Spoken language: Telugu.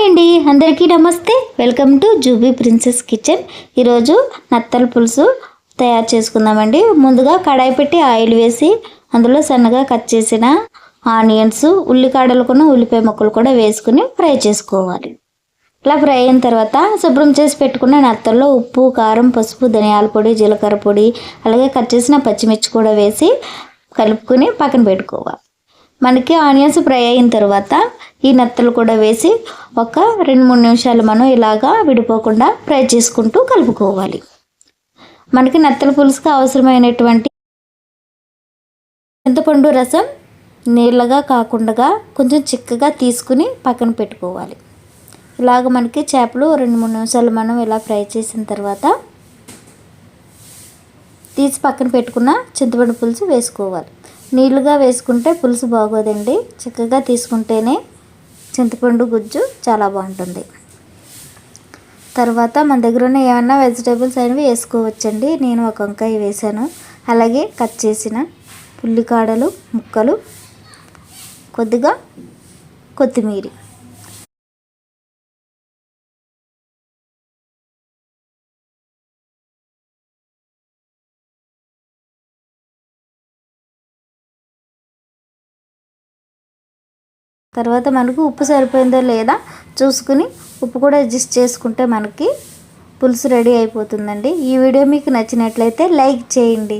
హాయ్ అండి. అందరికీ నమస్తే. Welcome to Jubi Princess Kitchen. ఈరోజు నత్తల పులుసు తయారు చేసుకుందామండి. ముందుగా కడాయి పెట్టి ఆయిల్ వేసి అందులో సన్నగా కట్ చేసిన ఆనియన్స్ ఉల్లికాడలు కూడా ఉల్లిపాయ ముక్కలు కూడా వేసుకుని ఫ్రై చేసుకోవాలి. ఇలా ఫ్రై అయిన తర్వాత శుభ్రం చేసి పెట్టుకున్న నత్తల్లో ఉప్పు కారం పసుపు ధనియాల పొడి జీలకర్ర పొడి అలాగే కట్ చేసిన పచ్చిమిర్చి కూడా వేసి కలుపుకొని పక్కన పెట్టుకోవాలి. మనకి ఆనియన్స్ ఫ్రై అయిన తర్వాత ఈ నత్తలు కూడా వేసి ఒక రెండు మూడు నిమిషాలు మనం ఇలాగా విడిపోకుండా ఫ్రై చేసుకుంటూ కలుపుకోవాలి. మనకి నత్తల పులుసుకు అవసరమైనటువంటి చింతపండు రసం నీళ్ళగా కాకుండా కొంచెం చిక్కగా తీసుకుని పక్కన పెట్టుకోవాలి. ఇలాగ మనకి చేపలు రెండు మూడు నిమిషాలు మనం ఇలా ఫ్రై చేసిన తర్వాత తీసి పక్కన పెట్టుకున్న చింతపండు పులుసు వేసుకోవాలి. నీళ్ళుగా వేసుకుంటే పులుసు బాగోదండి. చక్కగా తీసుకుంటేనే చింతపండు గుజ్జు చాలా బాగుంటుంది. తర్వాత మన దగ్గర ఉన్న ఏమన్నా వెజిటేబుల్స్ అనేవి వేసుకోవచ్చండి. నేను ఒక వంకాయ వేసాను అలాగే కట్ చేసిన ఉల్లికాడలు ముక్కలు కొద్దిగా కొత్తిమీర. తర్వాత మనకు ఉప్పు సరిపోయిందో లేదా చూసుకుని ఉప్పు కూడా అడ్జస్ట్ చేసుకుంటే మనకి పులుసు రెడీ అయిపోతుందండి. ఈ వీడియో మీకు నచ్చినట్లయితే లైక్ చేయండి.